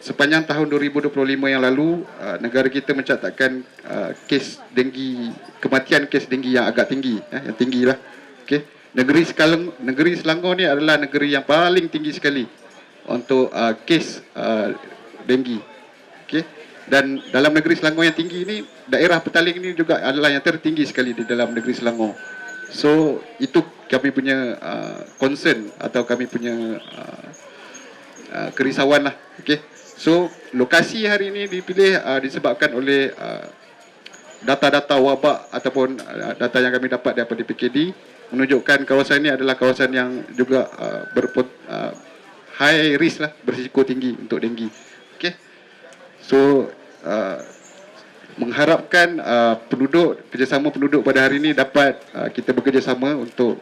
Sepanjang tahun 2025 yang lalu, uh, negara kita mencatatkan uh, kes denggi, kematian kes denggi yang agak tinggi, eh, yang tinggi lah. Okay. Negeri Sekalang, negeri Selangor ni adalah negeri yang paling tinggi sekali untuk uh, kes uh, denggi. Okay. Dan dalam negeri Selangor yang tinggi ini, daerah Petaling ini juga adalah yang tertinggi sekali di dalam negeri Selangor. So itu kami punya uh, concern atau kami punya uh, uh, kerisauan lah. Okay. So lokasi hari ini dipilih uh, disebabkan oleh uh, data-data wabak ataupun uh, data yang kami dapat daripada PKD menunjukkan kawasan ini adalah kawasan yang juga uh, berpot, uh, high risk lah, berisiko tinggi untuk denggi. Okay. So uh, mengharapkan uh, penduduk kerjasama penduduk pada hari ini dapat uh, kita bekerjasama untuk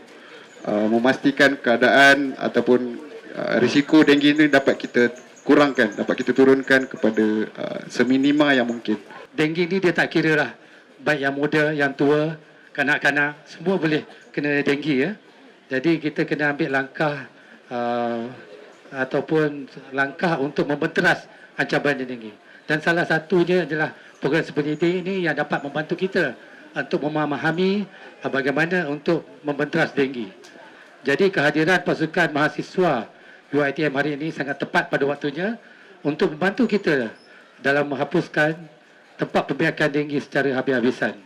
uh, memastikan keadaan ataupun uh, risiko denggi ini dapat kita kurangkan, dapat kita turunkan kepada uh, seminima yang mungkin. Denggi ni dia tak kira lah. Baik yang muda, yang tua, kanak-kanak, semua boleh kena denggi ya. Jadi kita kena ambil langkah uh, ataupun langkah untuk membenteras ancaman denggi. Dan salah satunya adalah program seperti ini yang dapat membantu kita untuk memahami uh, bagaimana untuk membenteras denggi. Jadi kehadiran pasukan mahasiswa UiTM hari ini sangat tepat pada waktunya untuk membantu kita dalam menghapuskan tempat pembiakan denggi secara habis-habisan.